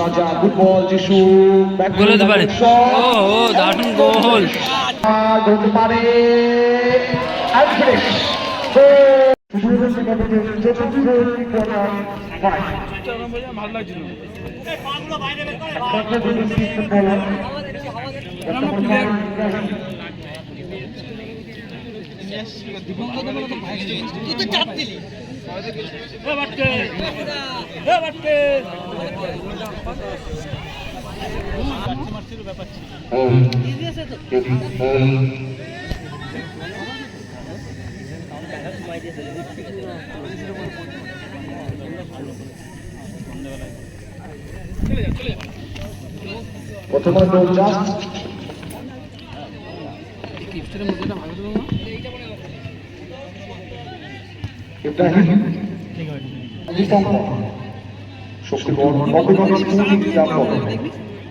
রাজা ফুটবল যিশু গোল হতে পারে। ও ও দারুণ গোল। হতে পারে। Finish। Goal। প্রথম জাস্ট ইব্রাহিম দীপঙ্কর শক্তিগড় অভিনব স্কুল দীপঙ্কর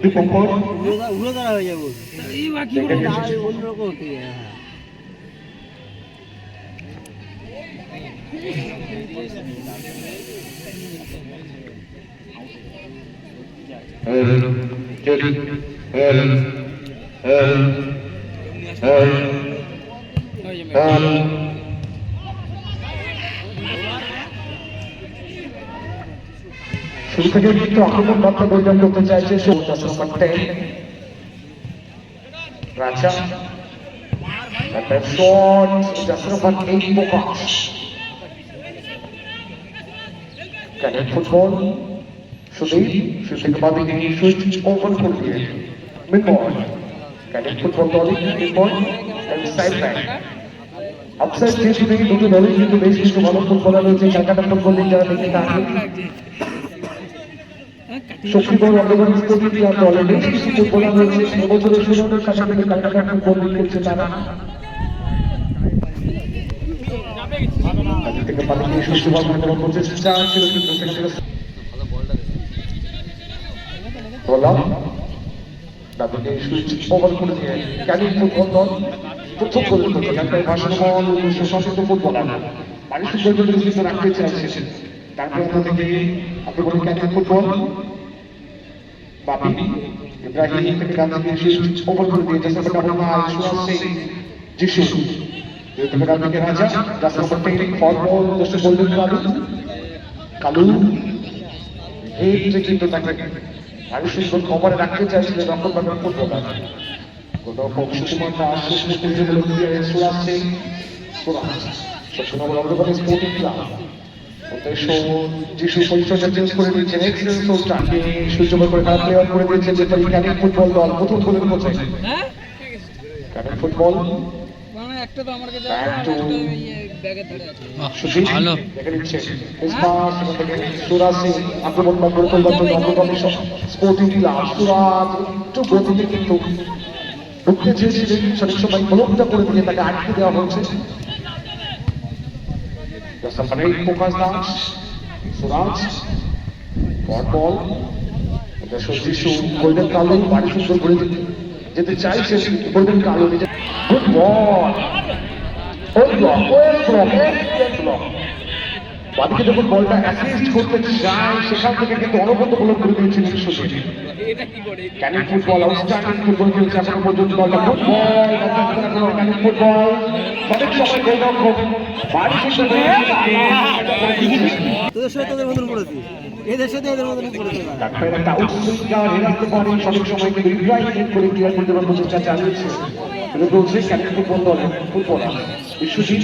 দীপঙ্কর উড়ো দাঁড়া হয়ে যাব দেখে নিয়েছি। অন্যরকম হতে যায় হ্যাঁ শুরু থেকে কিন্তু আক্রমণ মাত্রা পরিচালনা করতে চাইছে সৌদাস নম্বর টেন রাজা একটা shot just number eight Prakash cadet football Sudip Sudip বাদে তিনি সুইচ ওপেন করে দিয়ে মিড বল ক্যাডেট ফুটবল দলে mid ball side back offside যেহেতু নেই দুটো দলে কিন্তু বেশ কিছু ভালো ফুটবলার রয়েছে ক্যালকাটা ফুটবল লিগ যারা দেখে থাকে শক্তিগড় বললাম ফুটবল দল প্রথম মতো একটা ভাষণ বল উদ্দেশ্য ফুটবলার যদি কিন্তু রাখতে চাইছে তারপরে আমাদেরকে আপনি বলেন ক্যানিং ফুটবল বাপি ইব্রাহিম থেকে দিকে সুইচ ওভার করে দিয়ে just number double nine Suyash Singh Jishu থেকে রাজা জাস্ট নম্বর টেন ফল বল উদ্দেশ্য গোল্ডেন কালু হেড কিন্তু তাকে সুন্দর খবরে রাখতে চাইছিলেন বাগান ফুটবলার ফুটবল দল প্রথম গোলের হ্যাঁ? ক্যানিং ফুটবল মানে একটা তো আমার কাছে ব্যাগে ধরে আছে। সুদীপ ভালো। দেখে নিচ্ছে। ইসমাস থেকে সুরাজ সিং আক্রমণ বা করে তোলবার স্পোর্টিং ক্লাব সুরাজ একটু গতিতে কিন্তু ঢুকতে চেয়েছিলেন সঠিক সময় ব্লকটা করে দিয়ে তাকে আটকে দেওয়া হয়েছে। সামনে প্রকাশ দাস সুরাজ এটা সত্যি গোল্ডেন কালো বাড়ি সুন্দর করে যেতে চাইছে গোল্ডেন কালো নিজে গুড বল বাদিকে যখন বলটা অ্যাসিস্ট করতে যায় সেখান থেকে কিন্তু অনবদ্য গোলক করে দিয়েছিলেন Sushil Canning football outstanding football খেলছে এখনও পর্যন্ত বলটা। ফুটবল ক্যানিং ফুটবল সঠিক সময় গোলরক্ষক বাড়ি সুন্দর তোদের সাথে তোদের মতন এদের সাথে এদের মতন ডাক্তার একটা আউটস্ট্যান্ডিং হেরাতে পারে। সঠিক সময় কিন্তু ইব্রাহিম করে ক্লিয়ার করতে পারব চেষ্টা চালিয়েছে। কিন্তু বলছে ক্যানিং ফুটবল দলের ফুটবলার বিশ্বজিৎ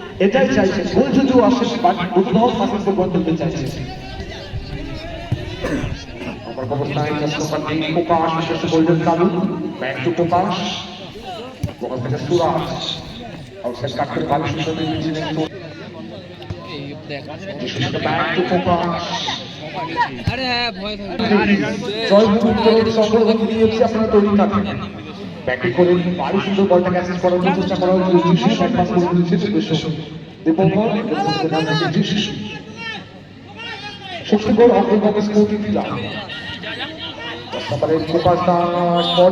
এটাই চাইছে। চাইছে। অবস্থায় Prakash golden back to Prakash ওখান থেকে সুরাজ আউটসাইড কাট করে ভালো সুন্দর দিয়েছিলেন তো ব্যাক টু প্রকাশ আরে হ্যাঁ থাকে। সংগ্রহ নিয়ে আপনারা তৈরি থাকবেন ব্যাটিং করে ভারী সুন্দর বলটাকে অ্যাসেস করার চেষ্টা করা হয়েছিল যিশু ব্যাট পাস করে দিয়েছে উদ্দেশ্য দীপঙ্কর যিশু শক্তিগড় অগ্রগতি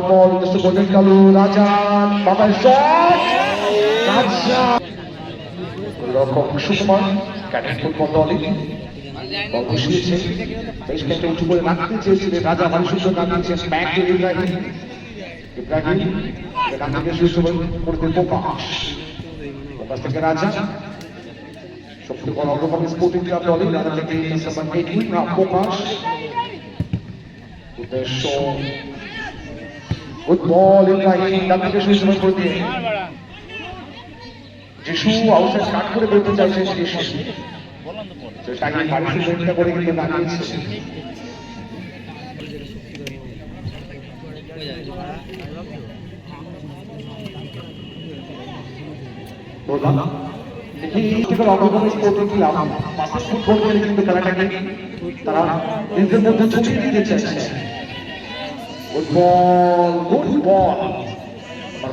বল গোল্ডেন কালু রাজা বাবার শট রাজা। রক্ষক সুকুমার ক্যাডেট ফুটবল দলে বল বসিয়েছে। বেশ উঁচু করে রাখতে চেয়েছিলেন। রাজা ভারী সুন্দর ব্যাক ইব্রাহিম ইব্রাহিম এখান থেকে সুস্থ করতে প্রকাশ প্রকাশ থেকে রাজা সবথেকে বড় অগ্রগামী স্পোর্টিং ক্লাব দলে রাজা থেকে নাম্বার এইটিন প্রকাশ উদ্দেশ্য গুড বল ইব্রাহিম ডান থেকে সুস্থ করে দিয়ে যিশু আউটসাইড কাট করে বেরোতে চাইছেন যিশু। সেটাকে ভারী সুন্দর করে কিন্তু দাঁড়িয়েছে বললাম দেখি থেকে ফুটবল তারা নিজেদের মধ্যে ছড়িয়ে দিতে চাইছে গুড বল গুড বল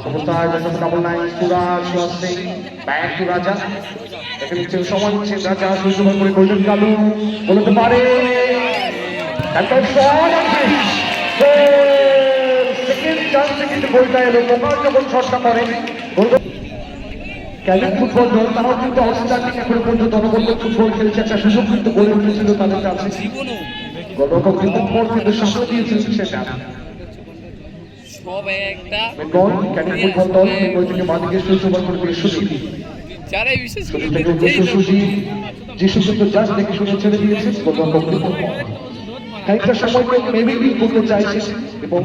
অবস্থায় যখন double nine Suraj Suraj Singh back to Raja দেখে নিচ্ছেন সময় করে গোল্ডেন বলতে পারে একবার শট সেকেন্ড চান্সে কিন্তু গোলটা এলো মোকাল যখন শটটা করে ক্যালেন ফুটবল দল তারাও কিন্তু আউটস্ট্যান্ডিং এখন পর্যন্ত অনবদ্য ফুটবল খেলছে একটা সুযোগ কিন্তু গড়ে উঠেছিল তাদের কাছে গোলরক্ষক কিন্তু পর কিন্তু দিয়েছেন সেটা সব একটা বেঙ্গল ক্যাডেট ফুটবল দল থেকে বাদিকে সুইচ করে দিয়ে সুযোগ যারাই বিশেষ করে সুযোগ থেকে যিশু কিন্তু জাস্ট দেখে শুনে ছেড়ে দিয়েছে গোলরক্ষক কিন্তু খানিকটা সময়কে মেবি করতে চাইছে এবং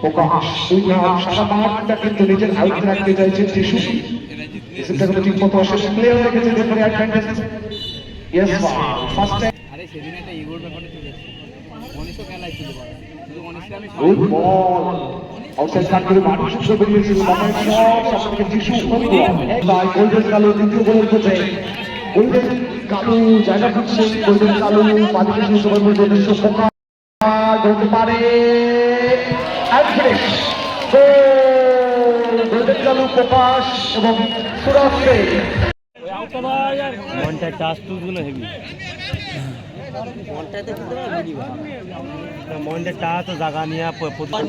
দুই হাত সারা মাঠটা কিন্তু নিজের আয়ত্তে রাখতে চাইছেন যিশু রিসিভটা কিন্তু ঠিক মতো আসে প্লেয়ার রেখেছে দেখুন অ্যাডভান্টেজ ইয়েস ফার্স্ট টাইম আরে সেদিন একটা ইগোর ব্যাপারে চলে এসেছে মনীষও খেলায় ছিল শুধু মনীষকে আমি গুড বল আউটসাইড কাট করে মাঠে সুন্দর বেরিয়েছিল। বাবার শট সামনে থেকে যিশু ভাই গোল্ডেন কালো দ্বিতীয় গোলের খোঁজে গোল্ডেন কালো জায়গা খুঁজছে। গোল্ডেন কালো বাদিকে সুন্দর করে গোল্ডেন শোকা ধরতে পারে। And finish. গোল! গোল্ডেন কালো প্রকাশ এবং সুরজ মনটা টাচ টুচগুলো হেভি মনটা টাচ তো জায়গা নিয়ে প্রকাশ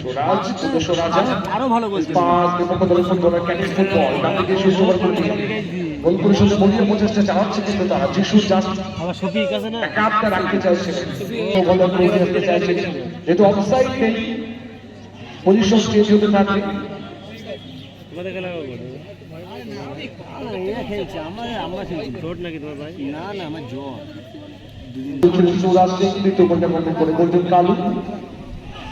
সুরজ উদ্দেশ্য রাজা আরও ভালো বলছে পাঁচ বিপক্ষ দলের ফুটবলার ক্যানিস ফুটবল ডান দিকে সুস্থ বল করে গোল পরিশোধে মরিয়ে প্রচেষ্টা চালাচ্ছে কিন্তু তারা যিশু জাস্ট আমার শফিক আছে না একাত্তা রাখতে চাইছে বল করে উঠে চাইছে যেহেতু অফসাইড নেই পজিশন চেঞ্জ হতে থাকে তোমাদের খেলা এরা খেলছে আমার আমরা খেলছি চোট নাকি তোমার ভাই না না আমার জ্বর সুরাজ সিং দ্বিতীয় গোলটা করে গোল্ডেন কালু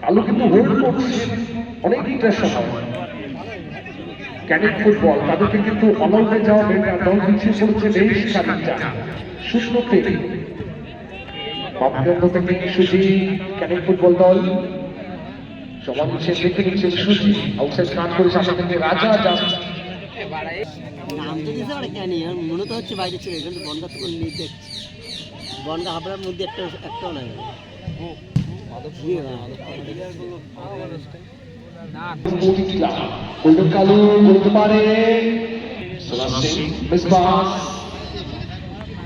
কালু। কিন্তু হোল্ড করছে অনেকটা সময় ক্যাডেট ফুটবল তাদেরকে কিন্তু অনলতে যাওয়া বেকার দল পিছিয়ে পড়ছে বেশ খানিকটা তিন বামকেন্দ্র থেকে সুজি ক্যাডেট ফুটবল দল। সমান সে দেখে নিচ্ছে সুজি। আউটসাইড কাট করে সামনে থেকে রাজা জাস্ট। নাম তো দিতে পারে কেন মনে তো হচ্ছে বাইরে ছিল। কিন্তু বনগা তো নিয়ে দেখছি বনগা হাবড়ার মধ্যে একটা একটাও নাই কালু বলতে পারে সুরাজ সিং মিসবাস কাউন্টার ক্যানিং ফুটবল দল সিঙ্গেলের শানু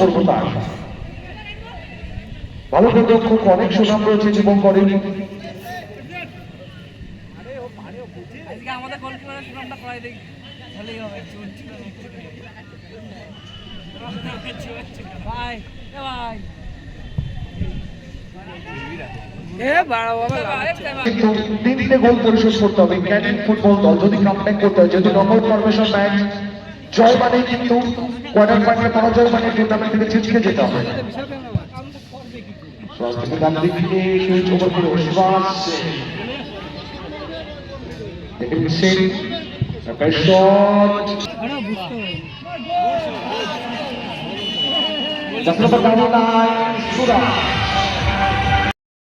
করব তার ভালো প্রদক্ষক অনেক সুনাম রয়েছে বাড়া বাবা তিনটে গোল পরিশোধ করতে হবে ক্যানিং ফুটবল দল যদি কামব্যাক করতে হয় যদি নকআউট ফরমেশন ম্যাচ জয় মানে কিন্তু কোয়ার্টার ফাইনালে পরাজয় মানে টুর্নামেন্ট থেকে ছিটকে যেতে হবে। ডান দিক থেকে সুইচ ওভার করে ওসমান সিং দেখে একটা শট That's number 99, Suraj.